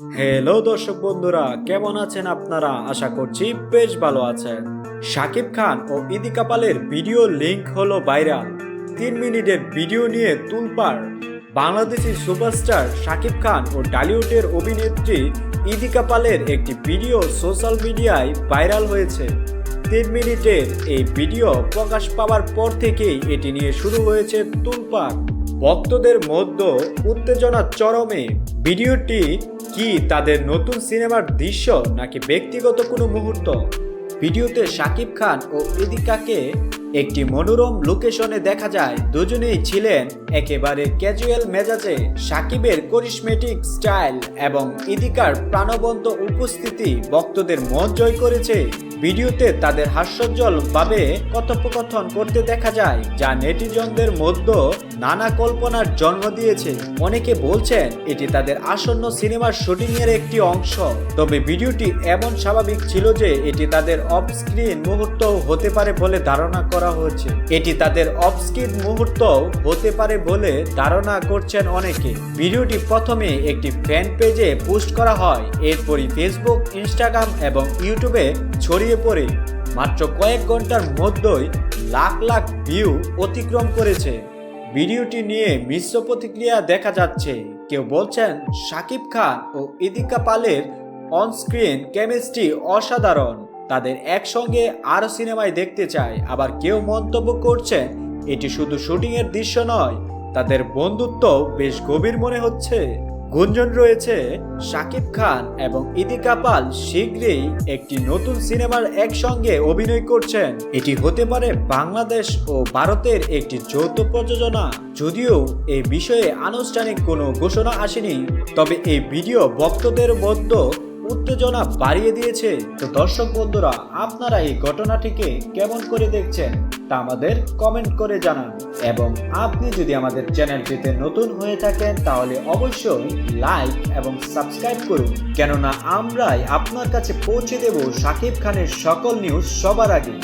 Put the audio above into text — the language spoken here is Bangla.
হ্যালো দর্শক বন্ধুরা, কেমন আছেন আপনারা? আশা করছি বেশ ভালো আছেন। শাকিব খান ও ইদি কাপালের ভিডিও লিংক হলো ভাইরাল। তিন মিনিটের ভিডিও নিয়ে তুলপার। বাংলাদেশি সুপারস্টার শাকিব খান ও টলিউডের অভিনেত্রী ইদি কাপালের একটি ভিডিও সোশ্যাল মিডিয়ায় ভাইরাল হয়েছে। তিন মিনিটের এই ভিডিও প্রকাশ পাওয়ার পর থেকেই এটি নিয়ে শুরু হয়েছে তুলপার। ভক্তদের মধ্যে উত্তেজনা চরমে। ভিডিওটি কি তাদের নতুন সিনেমার দৃশ্য নাকি ব্যক্তিগত কোনো মুহূর্ত? ভিডিওতে শাকিব খান ও ইদিকাকে একটি মনোরম লোকেশনে দেখা যায়। দুজনেই ছিলেন একেবারে ক্যাজুয়াল মেজাজে সাকিবের করিসমেটিক স্টাইল এবং ইদিকার প্রাণবন্ত উপস্থিতি ভক্তদের মন জয় করেছে। ভিডিওতে তাদের হাস্যোজ্জ্বল ভাবে কথোপকথন করতে দেখা যায়, যা নেটিজনদের মধ্যে নানা কল্পনার জন্ম দিয়েছে। অনেকে বলছেন, এটি তাদের আসন্ন সিনেমার শুটিং এর একটি অংশ। তবে ভিডিওটি এমন স্বাভাবিক ছিল যে এটি তাদের অফ স্ক্রিন মুহূর্ত হতে পারে বলে ধারণা করা হয়েছে। এটি তাদের অফ স্ক্রিন মুহূর্ত হতে পারে বলে ধারণা করছেন অনেকে। ভিডিওটি প্রথমে একটি ফ্যান পেজে পোস্ট করা হয়। এরপরই ফেসবুক, ইনস্টাগ্রাম এবং ইউটিউবে ছড়িয়ে পড়ে, মাত্র কয়েক ঘণ্টার মধ্যেই লাখ লাখ ভিউ অতিক্রম করেছে। ভিডিওটি নিয়ে মিশ্র প্রতিক্রিয়া দেখা যাচ্ছে। কেউ বলছেন শাকিব খান ও ইদিকা পালের অনস্ক্রিন কেমিস্ট্রি অসাধারণ। তাদের একসঙ্গে আরও সিনেমায় দেখতে চায় আবার কেউ মন্তব্য করছেন, এটি শুধু শুটিংয়ের দৃশ্য নয়, তাদের বন্ধুত্ব বেশ গভীর মনে হচ্ছে। গুঞ্জন রয়েছে, শাকিব খান এবং ইদিকা পাল শীঘ্রই একটি নতুন সিনেমার একসঙ্গে অভিনয় করছেন। এটি হতে পারে বাংলাদেশ ও ভারতের একটি যৌথ প্রযোজনা। যদিও এই বিষয়ে আনুষ্ঠানিক কোনো ঘোষণা আসেনি, তবে এই ভিডিও ভক্তদের মধ্যে উত্তেজনা বাড়িয়ে দিয়েছে। তো দর্শক বন্ধুরা, আপনারা এই ঘটনাটিকে কেমন করে দেখছেন তা আমাদের কমেন্ট করে জানান। এবং আপনি যদি আমাদের চ্যানেলটিতে নতুন হয়ে থাকেন, তাহলে অবশ্যই লাইক এবং সাবস্ক্রাইব করুন। কেননা আমরাই আপনার কাছে পৌঁছে দেব সাকিব খানের সকল নিউজ সবার আগে।